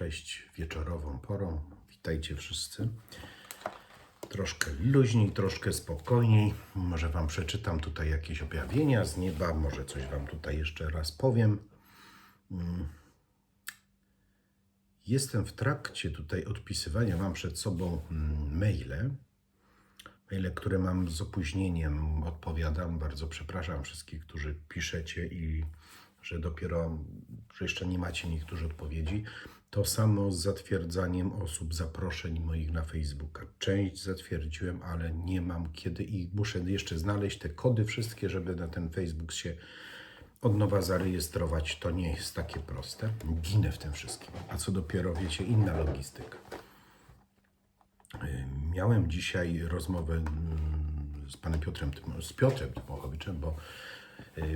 Cześć wieczorową porą. Witajcie wszyscy. Troszkę luźniej, troszkę spokojniej. Może Wam przeczytam tutaj jakieś objawienia z nieba, może coś Wam tutaj jeszcze raz powiem. Mm. Jestem w trakcie tutaj odpisywania. Mam przed sobą mm, maile. Maile, które mam z opóźnieniem, odpowiadam. Bardzo przepraszam wszystkich, którzy piszecie i że dopiero, że jeszcze nie macie niektórzy odpowiedzi. To samo z zatwierdzaniem osób, zaproszeń moich na Facebooka. Część zatwierdziłem, ale nie mam kiedy i muszę jeszcze znaleźć te kody wszystkie, żeby na ten Facebook się od nowa zarejestrować. To nie jest takie proste. Ginę w tym wszystkim. A co dopiero, wiecie, inna logistyka. Y, Miałem dzisiaj rozmowę mm, z panem Piotrem, z Piotrem Tymochowiczem, bo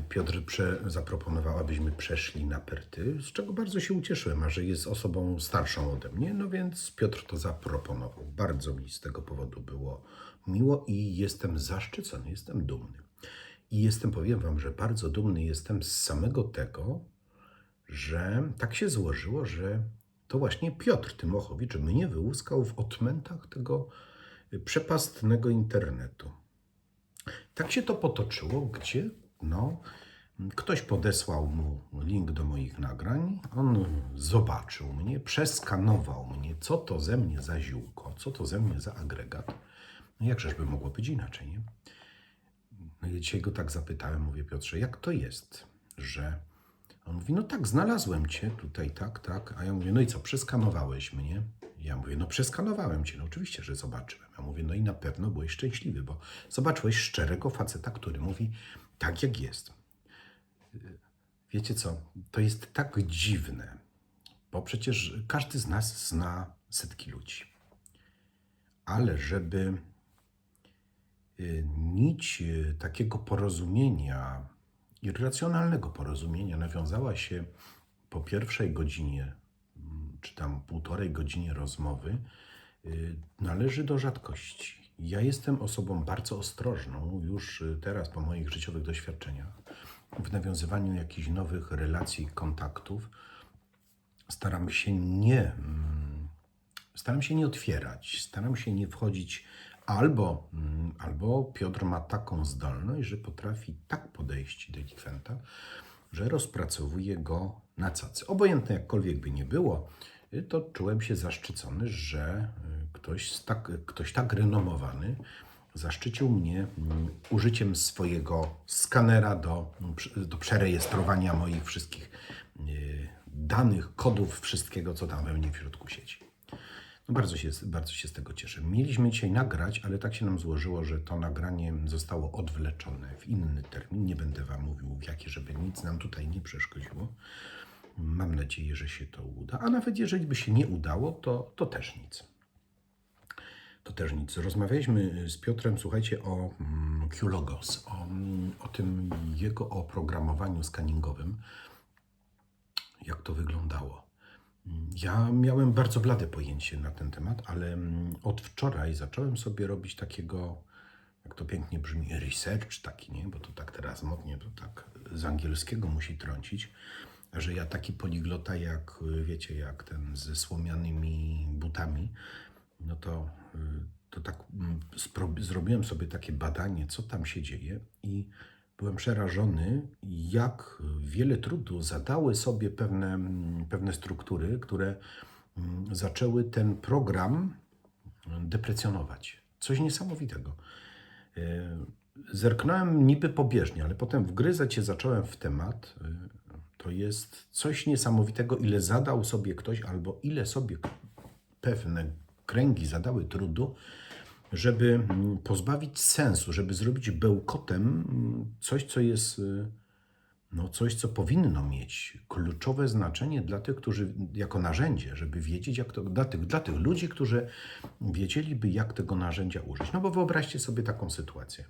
Piotr prze, zaproponował, abyśmy przeszli na Perty, z czego bardzo się ucieszyłem, a że jest osobą starszą ode mnie, no więc Piotr to zaproponował. Bardzo mi z tego powodu było miło i jestem zaszczycony, jestem dumny. I jestem, powiem wam, że bardzo dumny jestem z samego tego, że tak się złożyło, że to właśnie Piotr Tymochowicz mnie wyłuskał w odmętach tego y, przepastnego internetu. Tak się to potoczyło, gdzie no, ktoś podesłał mu link do moich nagrań, on zobaczył mnie, przeskanował mnie, co to ze mnie za ziółko, co to ze mnie za agregat. No jakżeż by mogło być inaczej, nie? No i dzisiaj go tak zapytałem, mówię Piotrze, jak to jest, że on mówi, no tak, znalazłem cię tutaj, tak, tak. A ja mówię, no i co, przeskanowałeś mnie? Ja mówię, no przeskanowałem cię, no oczywiście, że zobaczyłem. Ja mówię, no i na pewno byłeś szczęśliwy, bo zobaczyłeś szczerego faceta, który mówi tak, jak jest. Wiecie co, to jest tak dziwne, bo przecież każdy z nas zna setki ludzi. Ale żeby y, nić y, takiego porozumienia, irracjonalnego porozumienia nawiązała się po pierwszej godzinie, czy tam półtorej godzinie rozmowy, y, należy do rzadkości. Ja jestem osobą bardzo ostrożną już y, teraz po moich życiowych doświadczeniach w nawiązywaniu jakichś nowych relacji, kontaktów. Staram się nie mm, staram się nie otwierać, staram się nie wchodzić. Albo, mm, albo Piotr ma taką zdolność, że potrafi tak podejść delikwenta, że rozpracowuje go na cacy. Obojętne jakkolwiek by nie było, to czułem się zaszczycony, że y, ktoś, tak, ktoś tak renomowany zaszczycił mnie mm, użyciem swojego skanera do, do przerejestrowania moich wszystkich y, danych, kodów, wszystkiego, co tam we mnie w środku siedzi. No bardzo, się, bardzo się z tego cieszę. Mieliśmy dzisiaj nagrać, ale tak się nam złożyło, że to nagranie zostało odwleczone w inny termin. Nie będę Wam mówił w jaki, żeby nic nam tutaj nie przeszkodziło. Mam nadzieję, że się to uda. A nawet jeżeli by się nie udało, to, to też nic. To też nic. Rozmawialiśmy z Piotrem, słuchajcie, o mm, Qlogos, o, mm, o tym jego oprogramowaniu skaningowym jak to wyglądało. Ja miałem bardzo blade pojęcie na ten temat, ale mm, od wczoraj zacząłem sobie robić takiego, jak to pięknie brzmi, research taki, nie? Bo to tak teraz modnie, to tak z angielskiego musi trącić, że ja taki poliglota jak, y, wiecie, jak ten ze słomianymi butami, no to, y, to tak mm, zrobiłem sobie takie badanie, co tam się dzieje i byłem przerażony, jak wiele trudu zadały sobie pewne, mm, pewne struktury, które mm, zaczęły ten program deprecjonować. Coś niesamowitego. E, Zerknąłem niby pobieżnie, ale potem wgryzać się zacząłem w temat. To jest coś niesamowitego, ile zadał sobie ktoś, albo ile sobie pewne kręgi zadały trudu, żeby mm, pozbawić sensu, żeby zrobić bełkotem mm, coś, co jest, y, no coś, co powinno mieć kluczowe znaczenie dla tych, którzy, jako narzędzie, żeby wiedzieć, jak to, dla tych, dla tych ludzi, którzy wiedzieliby, jak tego narzędzia użyć. No bo wyobraźcie sobie taką sytuację.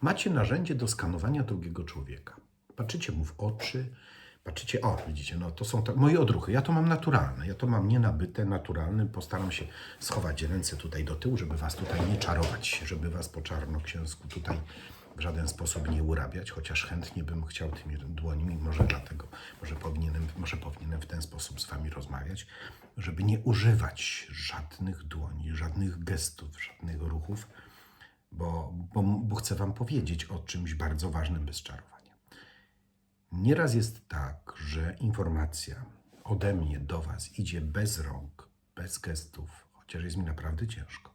Macie narzędzie do skanowania drugiego człowieka. Patrzycie mu w oczy, Patrzycie, o, widzicie, no to są to, moje odruchy. Ja to mam naturalne, ja to mam nienabyte, naturalne. Postaram się schować ręce tutaj do tyłu, żeby was tutaj nie czarować, żeby was po czarnoksięsku tutaj w żaden sposób nie urabiać, chociaż chętnie bym chciał tymi dłońmi, może dlatego, może powinienem, może powinienem w ten sposób z Wami rozmawiać, żeby nie używać żadnych dłoni, żadnych gestów, żadnych ruchów, bo, bo, bo chcę Wam powiedzieć o czymś bardzo ważnym bez czarowania. Nieraz jest tak, że informacja ode mnie do Was idzie bez rąk, bez gestów, chociaż jest mi naprawdę ciężko.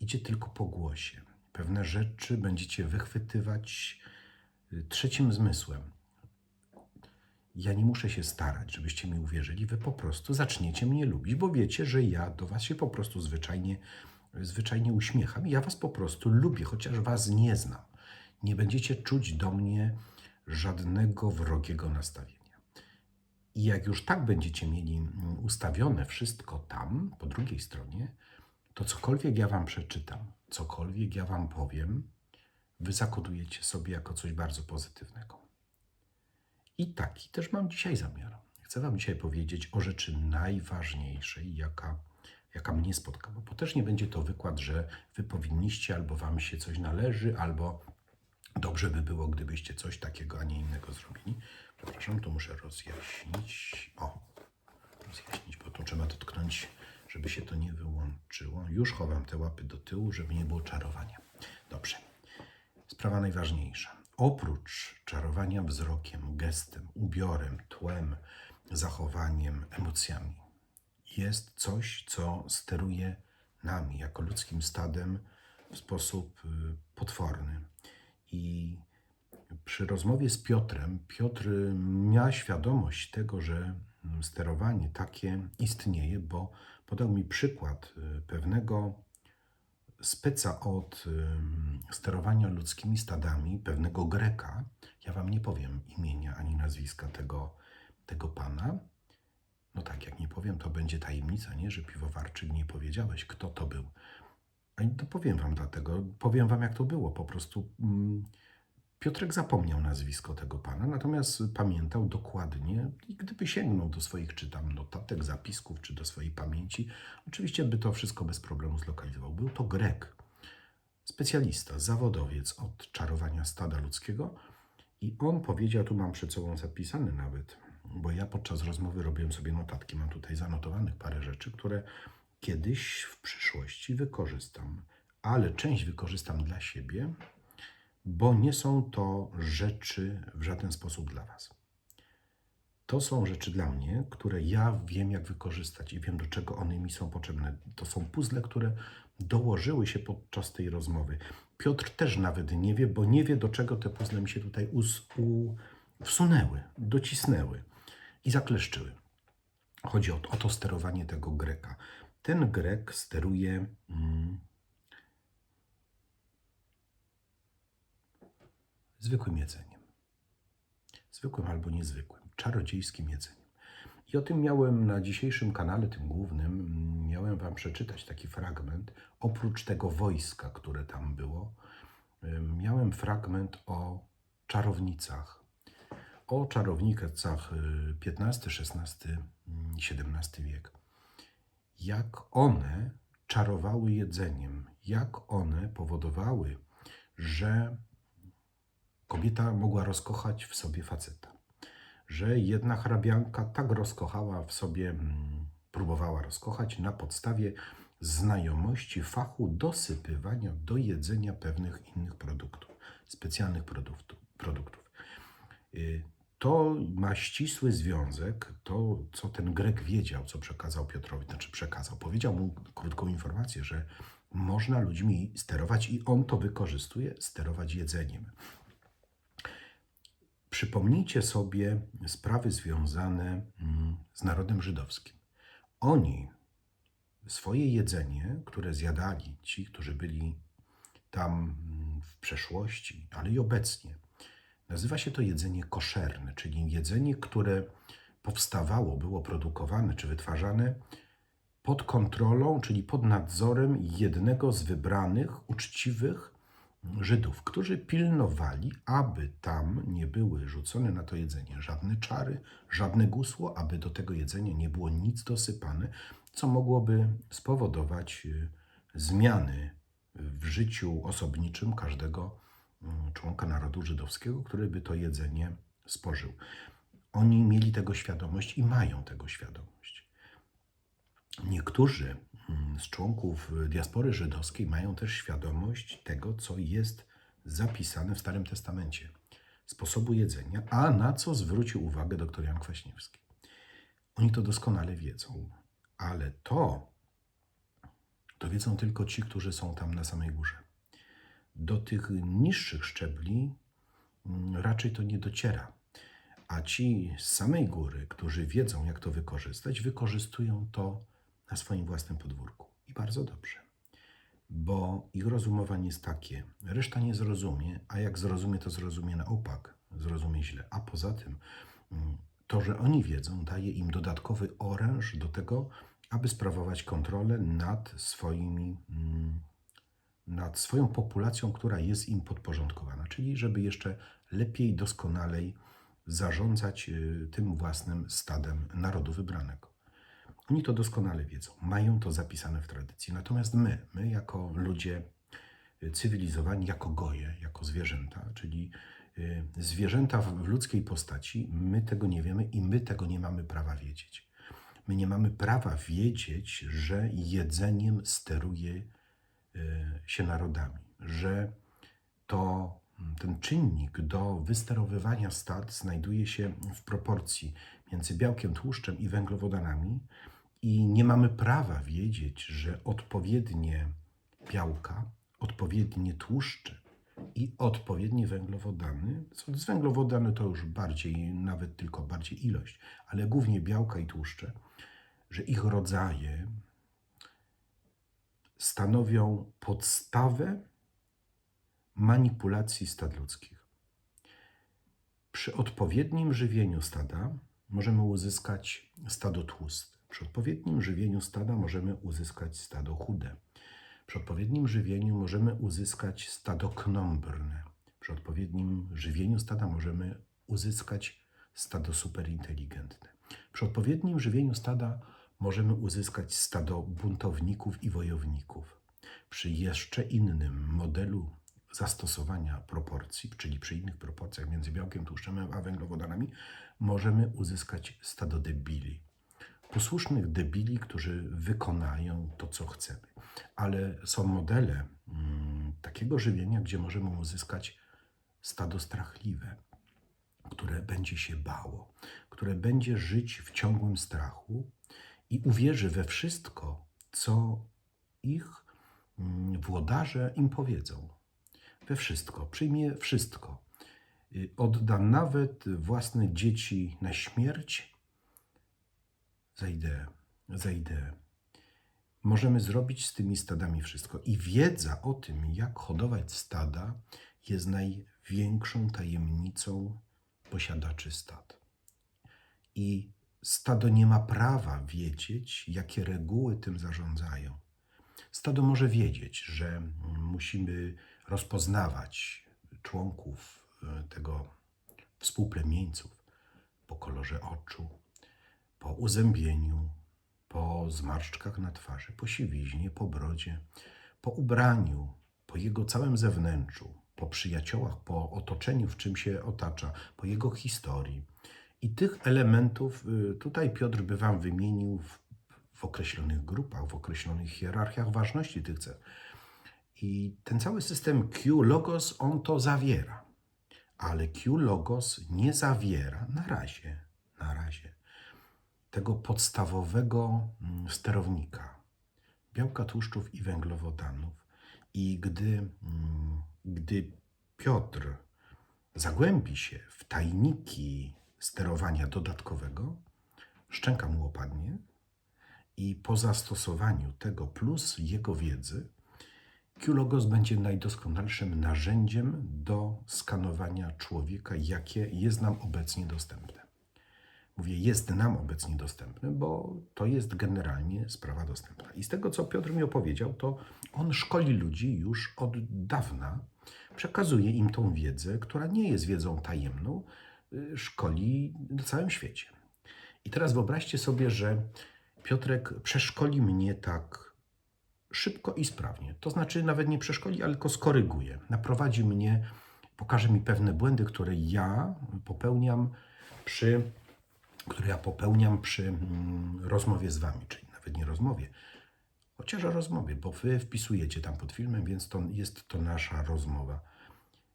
Idzie tylko po głosie. Pewne rzeczy będziecie wychwytywać y, trzecim zmysłem. Ja nie muszę się starać, żebyście mi uwierzyli. Wy po prostu zaczniecie mnie lubić, bo wiecie, że ja do Was się po prostu zwyczajnie, zwyczajnie uśmiecham. Ja Was po prostu lubię, chociaż Was nie znam. Nie będziecie czuć do mnie żadnego wrogiego nastawienia. I jak już tak będziecie mieli mm, ustawione wszystko tam, po drugiej stronie, to cokolwiek ja Wam przeczytam, cokolwiek ja Wam powiem, Wy zakodujecie sobie jako coś bardzo pozytywnego. I taki też mam dzisiaj zamiar. Chcę Wam dzisiaj powiedzieć o rzeczy najważniejszej, jaka, jaka mnie spotka, bo też nie będzie to wykład, że Wy powinniście, albo Wam się coś należy, albo dobrze by było, gdybyście coś takiego, a nie innego zrobili. Przepraszam, tu muszę rozjaśnić. O, rozjaśnić, bo tu trzeba dotknąć, żeby się to nie wyłączyło. Już chowam te łapy do tyłu, żeby nie było czarowania. Dobrze. Sprawa najważniejsza. Oprócz czarowania wzrokiem, gestem, ubiorem, tłem, zachowaniem, emocjami, jest coś, co steruje nami jako ludzkim stadem w sposób y, potworny. I przy rozmowie z Piotrem, Piotr miał świadomość tego, że sterowanie takie istnieje, bo podał mi przykład y, pewnego speca od ym, sterowania ludzkimi stadami, pewnego Greka. Ja wam nie powiem imienia ani nazwiska tego, tego pana. No tak, jak nie powiem, to będzie tajemnica, nie? Że piwowarczyk nie powiedziałeś, kto to był. A to powiem wam dlatego, powiem wam jak to było. Po prostu mm, Piotrek zapomniał nazwisko tego pana, natomiast pamiętał dokładnie i gdyby sięgnął do swoich, czy tam notatek, zapisków, czy do swojej pamięci, oczywiście by to wszystko bez problemu zlokalizował. Był to Grek, specjalista, zawodowiec od czarowania stada ludzkiego i on powiedział, tu mam przed sobą zapisane nawet, bo ja podczas rozmowy robiłem sobie notatki, mam tutaj zanotowanych parę rzeczy, które kiedyś w przyszłości wykorzystam, ale część wykorzystam dla siebie, bo nie są to rzeczy w żaden sposób dla Was. To są rzeczy dla mnie, które ja wiem, jak wykorzystać i wiem, do czego one mi są potrzebne. To są puzzle, które dołożyły się podczas tej rozmowy. Piotr też nawet nie wie, bo nie wie, do czego te puzzle mi się tutaj wsunęły, docisnęły i zakleszczyły. Chodzi o, o to sterowanie tego Greka. Ten Grek steruje. Mm, zwykłym jedzeniem. Zwykłym albo niezwykłym, czarodziejskim jedzeniem. I o tym miałem na dzisiejszym kanale, tym głównym, mm, miałem Wam przeczytać taki fragment. Oprócz tego wojska, które tam było, miałem fragment o czarownicach. O czarownicach XV, XVI, XVII wiek. Jak one czarowały jedzeniem, jak one powodowały, że kobieta mogła rozkochać w sobie faceta. Że jedna hrabianka tak rozkochała w sobie, mm, próbowała rozkochać na podstawie znajomości fachu dosypywania do jedzenia pewnych innych produktów, specjalnych produktów. produktów. To ma ścisły związek, to co ten Grek wiedział, co przekazał Piotrowi, znaczy przekazał, powiedział mu krótką informację, że można ludźmi sterować i on to wykorzystuje, sterować jedzeniem. Przypomnijcie sobie sprawy związane mm, z narodem żydowskim. Oni swoje jedzenie, które zjadali ci, którzy byli tam mm, w przeszłości, ale i obecnie, nazywa się to jedzenie koszerne, czyli jedzenie, które powstawało, było produkowane czy wytwarzane pod kontrolą, czyli pod nadzorem jednego z wybranych, uczciwych Żydów, którzy pilnowali, aby tam nie były rzucone na to jedzenie żadne czary, żadne gusło, aby do tego jedzenia nie było nic dosypane, co mogłoby spowodować y, zmiany w życiu osobniczym każdego członka narodu żydowskiego, który by to jedzenie spożył. Oni mieli tego świadomość i mają tego świadomość. Niektórzy mm, z członków diaspory żydowskiej mają też świadomość tego, co jest zapisane w Starym Testamencie, sposobu jedzenia, a na co zwrócił uwagę dr Jan Kwaśniewski. Oni to doskonale wiedzą, ale to, to wiedzą tylko ci, którzy są tam na samej górze. Do tych niższych szczebli mm, raczej to nie dociera. A ci z samej góry, którzy wiedzą, jak to wykorzystać, wykorzystują to na swoim własnym podwórku. I bardzo dobrze. Bo ich rozumowanie jest takie, reszta nie zrozumie, a jak zrozumie, to zrozumie na opak, zrozumie źle. A poza tym, mm, to, że oni wiedzą, daje im dodatkowy oręż do tego, aby sprawować kontrolę nad swoimi, mm, nad swoją populacją, która jest im podporządkowana, czyli żeby jeszcze lepiej, doskonalej zarządzać y, tym własnym stadem narodu wybranego. Oni to doskonale wiedzą, mają to zapisane w tradycji. Natomiast my, my jako ludzie y, cywilizowani, jako goje, jako zwierzęta, czyli y, zwierzęta w ludzkiej postaci, my tego nie wiemy i my tego nie mamy prawa wiedzieć. My nie mamy prawa wiedzieć, że jedzeniem steruje się narodami, że to mm, ten czynnik do wysterowywania stad znajduje się w proporcji między białkiem, tłuszczem i węglowodanami i nie mamy prawa wiedzieć, że odpowiednie białka, odpowiednie tłuszcze i odpowiednie węglowodany, z węglowodany to już bardziej, nawet tylko bardziej ilość, ale głównie białka i tłuszcze, że ich rodzaje stanowią podstawę manipulacji stad ludzkich. Przy odpowiednim żywieniu stada możemy uzyskać stado tłuste. Przy odpowiednim żywieniu stada możemy uzyskać stado chude. Przy odpowiednim żywieniu możemy uzyskać stado knombrne. Przy odpowiednim żywieniu stada możemy uzyskać stado superinteligentne. Przy odpowiednim żywieniu stada możemy uzyskać stado buntowników i wojowników. Przy jeszcze innym modelu zastosowania proporcji, czyli przy innych proporcjach między białkiem, tłuszczem a węglowodanami, możemy uzyskać stado debili. Posłusznych debili, którzy wykonają to, co chcemy. Ale są modele mm, takiego żywienia, gdzie możemy uzyskać stado strachliwe, które będzie się bało, które będzie żyć w ciągłym strachu i uwierzy we wszystko, co ich mm, włodarze im powiedzą. We wszystko, przyjmie wszystko. Y, Odda nawet własne dzieci na śmierć za ideę, za ideę. Możemy zrobić z tymi stadami wszystko. I wiedza o tym, jak hodować stada, jest największą tajemnicą posiadaczy stad. I stado nie ma prawa wiedzieć, jakie reguły tym zarządzają. Stado może wiedzieć, że musimy rozpoznawać członków e, tego współplemieńców po kolorze oczu, po uzębieniu, po zmarszczkach na twarzy, po siwiźnie, po brodzie, po ubraniu, po jego całym zewnętrzu, po przyjaciołach, po otoczeniu, w czym się otacza, po jego historii. I tych elementów y, tutaj Piotr by Wam wymienił w, w określonych grupach, w określonych hierarchiach ważności tych cech. I ten cały system Q Logos, on to zawiera. Ale Q Logos nie zawiera na razie, na razie tego podstawowego mm, sterownika białka, tłuszczów i węglowodanów. I gdy, mm, gdy Piotr zagłębi się w tajniki sterowania dodatkowego, szczęka mu opadnie i po zastosowaniu tego plus jego wiedzy, Q-Logos będzie najdoskonalszym narzędziem do skanowania człowieka, jakie jest nam obecnie dostępne. Mówię, jest nam obecnie dostępne, bo to jest generalnie sprawa dostępna. I z tego, co Piotr mi opowiedział, to on szkoli ludzi już od dawna, przekazuje im tą wiedzę, która nie jest wiedzą tajemną, szkoli na całym świecie. I teraz wyobraźcie sobie, że Piotrek przeszkoli mnie tak szybko i sprawnie. To znaczy nawet nie przeszkoli, ale tylko skoryguje. Naprowadzi mnie pokaże mi pewne błędy, które ja popełniam przy, które ja popełniam przy mm, rozmowie z wami, czyli nawet nie rozmowie, chociaż rozmowie, bo wy wpisujecie tam pod filmem, więc to jest to nasza rozmowa.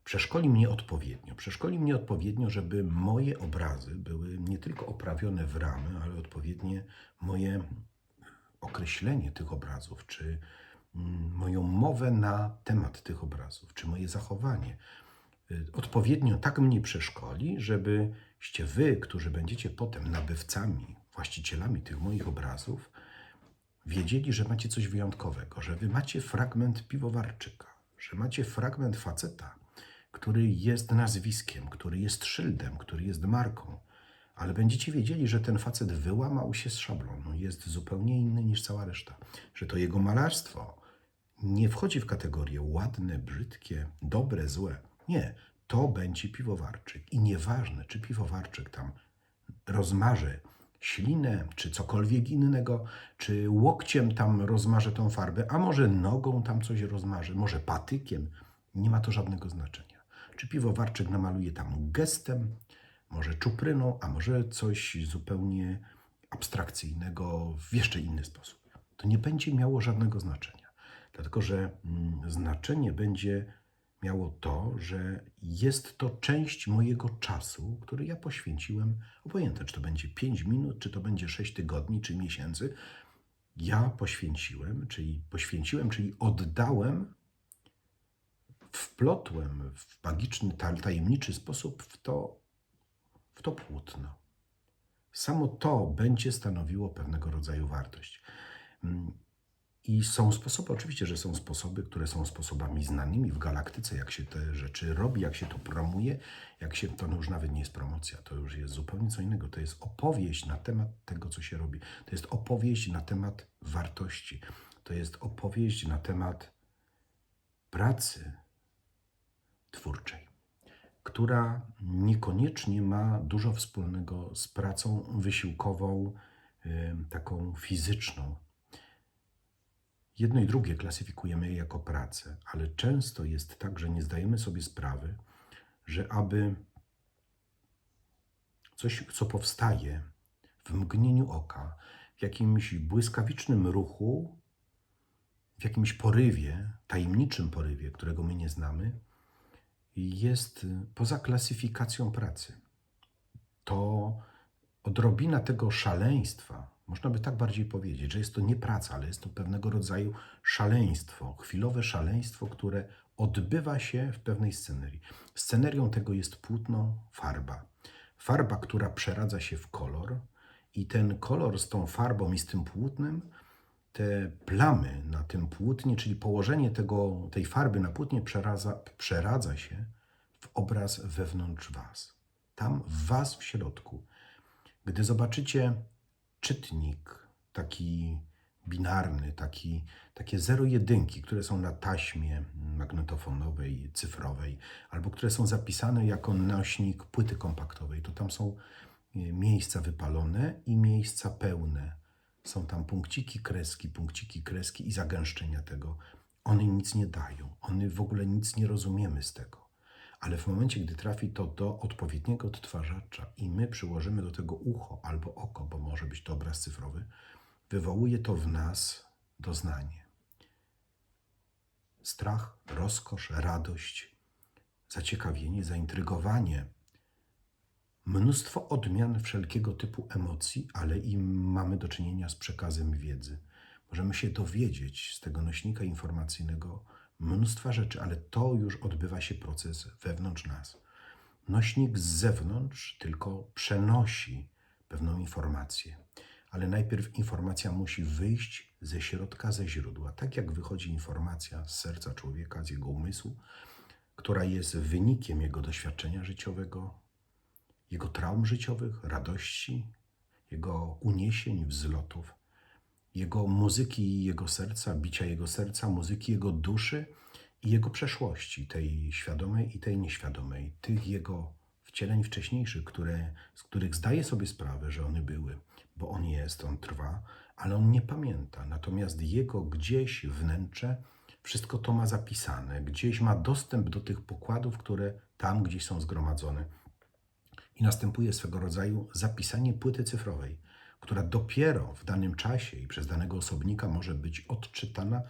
Przeszkoli mnie odpowiednio. Przeszkoli mnie odpowiednio, żeby moje obrazy były nie tylko oprawione w ramy, ale odpowiednie moje określenie tych obrazów, czy mm, moją mowę na temat tych obrazów, czy moje zachowanie y, odpowiednio tak mnie przeszkoli, żebyście wy, którzy będziecie potem nabywcami, właścicielami tych moich obrazów, wiedzieli, że macie coś wyjątkowego, że wy macie fragment piwowarczyka, że macie fragment faceta, który jest nazwiskiem, który jest szyldem, który jest marką, ale będziecie wiedzieli, że ten facet wyłamał się z szablonu, jest zupełnie inny niż cała reszta, że to jego malarstwo nie wchodzi w kategorie ładne, brzydkie, dobre, złe. Nie, to będzie piwowarczyk. I nieważne, czy piwowarczyk tam rozmarzy ślinę, czy cokolwiek innego, czy łokciem tam rozmarzy tą farbę, a może nogą tam coś rozmarzy, może patykiem, nie ma to żadnego znaczenia. Czy piwowarczyk namaluje tam gestem, może czupryną, a może coś zupełnie abstrakcyjnego w jeszcze inny sposób. To nie będzie miało żadnego znaczenia, dlatego że mm, znaczenie będzie miało to, że jest to część mojego czasu, który ja poświęciłem, obojętnie czy to będzie 5 minut, czy to będzie 6 tygodni, czy miesięcy, ja poświęciłem, czyli poświęciłem, czyli oddałem, wplotłem w magiczny, ta- tajemniczy sposób w to, w to płótno. Samo to będzie stanowiło pewnego rodzaju wartość. Mm, I są sposoby, oczywiście, że są sposoby, które są sposobami znanymi w galaktyce, jak się te rzeczy robi, jak się to promuje, jak się to no już nawet nie jest promocja, to już jest zupełnie co innego. To jest opowieść na temat tego, co się robi. To jest opowieść na temat wartości. To jest opowieść na temat pracy twórczej, która niekoniecznie ma dużo wspólnego z pracą wysiłkową, taką fizyczną. Jedno i drugie klasyfikujemy jako pracę, ale często jest tak, że nie zdajemy sobie sprawy, że aby coś, co powstaje w mgnieniu oka, w jakimś błyskawicznym ruchu, w jakimś porywie, tajemniczym porywie, którego my nie znamy, jest poza klasyfikacją pracy. To odrobina tego szaleństwa, można by tak bardziej powiedzieć, że jest to nie praca, ale jest to pewnego rodzaju szaleństwo, chwilowe szaleństwo, które odbywa się w pewnej scenerii. Scenerią tego jest płótno, farba. Farba, która przeradza się w kolor, i ten kolor z tą farbą i z tym płótnem, te plamy na tym płótnie, czyli położenie tego, tej farby na płótnie przeradza, przeradza się w obraz wewnątrz Was. Tam w Was w środku. Gdy zobaczycie czytnik taki binarny, taki, takie zero-jedynki, które są na taśmie magnetofonowej, cyfrowej, albo które są zapisane jako nośnik płyty kompaktowej, to tam są e, miejsca wypalone i miejsca pełne. Są tam punkciki, kreski, punkciki, kreski i zagęszczenia tego. One nic nie dają, one w ogóle nic nie rozumiemy z tego. Ale w momencie, gdy trafi to do odpowiedniego odtwarzacza i my przyłożymy do tego ucho albo oko, bo może być to obraz cyfrowy, wywołuje to w nas doznanie. Strach, rozkosz, radość, zaciekawienie, zaintrygowanie, mnóstwo odmian wszelkiego typu emocji, ale i mamy do czynienia z przekazem wiedzy. Możemy się dowiedzieć z tego nośnika informacyjnego mnóstwa rzeczy, ale to już odbywa się proces wewnątrz nas. Nośnik z zewnątrz tylko przenosi pewną informację, ale najpierw informacja musi wyjść ze środka, ze źródła. Tak jak wychodzi informacja z serca człowieka, z jego umysłu, która jest wynikiem jego doświadczenia życiowego, jego traum życiowych, radości, jego uniesień, wzlotów, jego muzyki jego serca, bicia jego serca, muzyki jego duszy i jego przeszłości, tej świadomej i tej nieświadomej, tych jego wcieleń wcześniejszych, które, z których zdaje sobie sprawę, że one były, bo on jest, on trwa, ale on nie pamięta. Natomiast jego gdzieś wnętrze wszystko to ma zapisane, gdzieś ma dostęp do tych pokładów, które tam gdzieś są zgromadzone. I następuje swego rodzaju zapisanie płyty cyfrowej, która dopiero w danym czasie i przez danego osobnika może być odczytana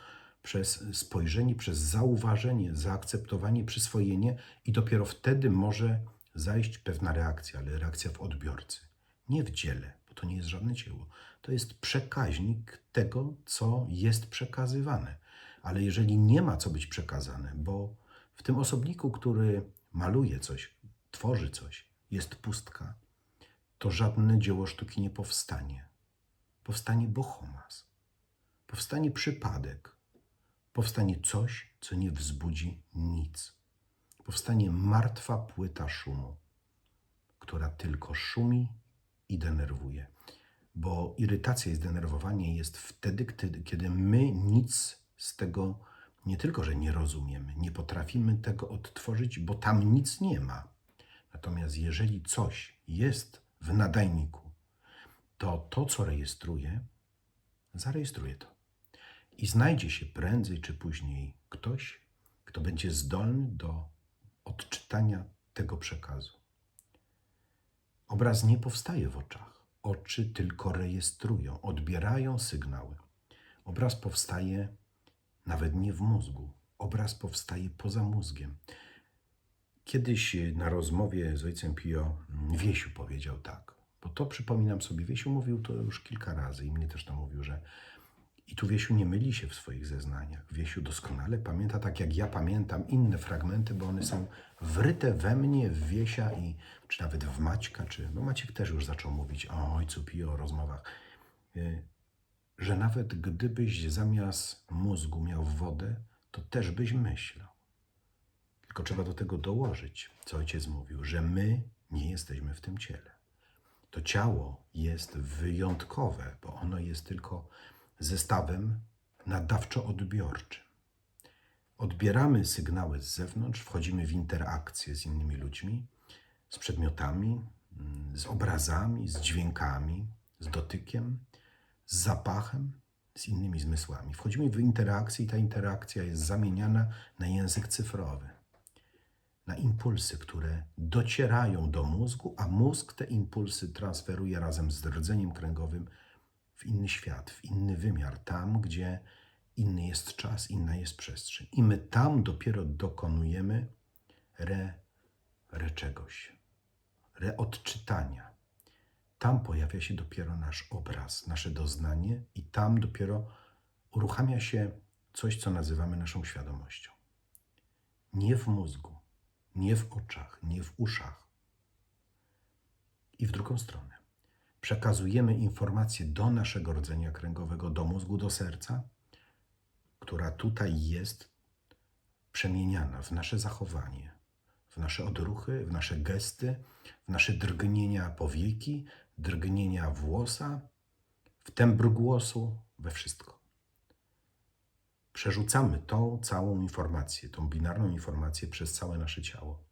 przez spojrzenie, przez zauważenie, zaakceptowanie, przyswojenie, i dopiero wtedy może zajść pewna reakcja, ale reakcja w odbiorcy. Nie w dziele, bo to nie jest żadne dzieło. To jest przekaźnik tego, co jest przekazywane. Ale jeżeli nie ma co być przekazane, bo w tym osobniku, który maluje coś, tworzy coś, jest pustka, to żadne dzieło sztuki nie powstanie. Powstanie bohomas, powstanie przypadek, powstanie coś, co nie wzbudzi nic. Powstanie martwa płyta szumu, która tylko szumi i denerwuje. Bo irytacja i zdenerwowanie jest wtedy, kiedy, my nic z tego nie tylko, że nie rozumiemy, nie potrafimy tego odtworzyć, bo tam nic nie ma. Natomiast jeżeli coś jest w nadajniku, to to, co rejestruje, zarejestruje to. I znajdzie się prędzej czy później ktoś, kto będzie zdolny do odczytania tego przekazu. Obraz nie powstaje w oczach. Oczy tylko rejestrują, odbierają sygnały. Obraz powstaje nawet nie w mózgu. Obraz powstaje poza mózgiem. Kiedyś na rozmowie z ojcem Pio Wiesiu powiedział tak, bo to przypominam sobie, Wiesiu mówił to już kilka razy i mnie też to mówił, że i tu Wiesiu nie myli się w swoich zeznaniach. Wiesiu doskonale pamięta, tak jak ja pamiętam inne fragmenty, bo one są wryte we mnie, w Wiesia i czy nawet w Maćka, czy no Maciek też już zaczął mówić o ojcu Pio, o rozmowach, y, że nawet gdybyś zamiast mózgu miał wodę, to też byś myślał. Tylko trzeba do tego dołożyć, co ojciec mówił, że my nie jesteśmy w tym ciele. To ciało jest wyjątkowe, bo ono jest tylko zestawem nadawczo-odbiorczym. Odbieramy sygnały z zewnątrz, wchodzimy w interakcję z innymi ludźmi, z przedmiotami, z obrazami, z dźwiękami, z dotykiem, z zapachem, z innymi zmysłami. Wchodzimy w interakcję i ta interakcja jest zamieniana na język cyfrowy, na impulsy, które docierają do mózgu, a mózg te impulsy transferuje razem z rdzeniem kręgowym w inny świat, w inny wymiar, tam, gdzie inny jest czas, inna jest przestrzeń. I my tam dopiero dokonujemy re, re czegoś, re odczytania. Tam pojawia się dopiero nasz obraz, nasze doznanie, i tam dopiero uruchamia się coś, co nazywamy naszą świadomością. Nie w mózgu, nie w oczach, nie w uszach. I w drugą stronę. Przekazujemy informację do naszego rdzenia kręgowego, do mózgu, do serca, która tutaj jest przemieniana w nasze zachowanie, w nasze odruchy, w nasze gesty, w nasze drgnienia powieki, drgnienia włosa, w tembr głosu, we wszystko. Przerzucamy tą całą informację, tą binarną informację przez całe nasze ciało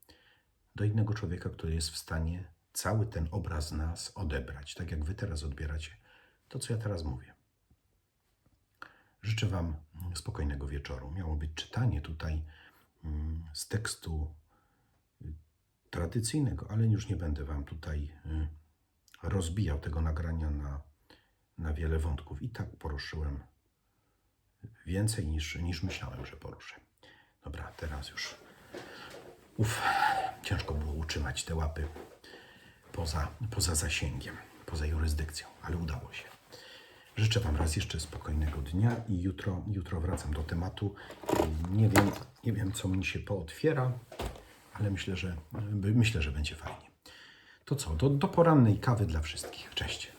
do innego człowieka, który jest w stanie cały ten obraz nas odebrać, tak jak Wy teraz odbieracie to, co ja teraz mówię. Życzę Wam spokojnego wieczoru. Miało być czytanie tutaj mm, z tekstu y, tradycyjnego, ale już nie będę Wam tutaj y, rozbijał tego nagrania na, na wiele wątków. I tak poruszyłem więcej niż, niż myślałem, że poruszę. Dobra, teraz już. Uf, ciężko było utrzymać te łapy poza, poza zasięgiem, poza jurysdykcją, ale udało się. Życzę Wam raz jeszcze spokojnego dnia i jutro, jutro wracam do tematu. Nie wiem, nie wiem, co mi się pootwiera, ale myślę, że, myślę, że będzie fajnie. To co, do, do porannej kawy dla wszystkich. Cześć.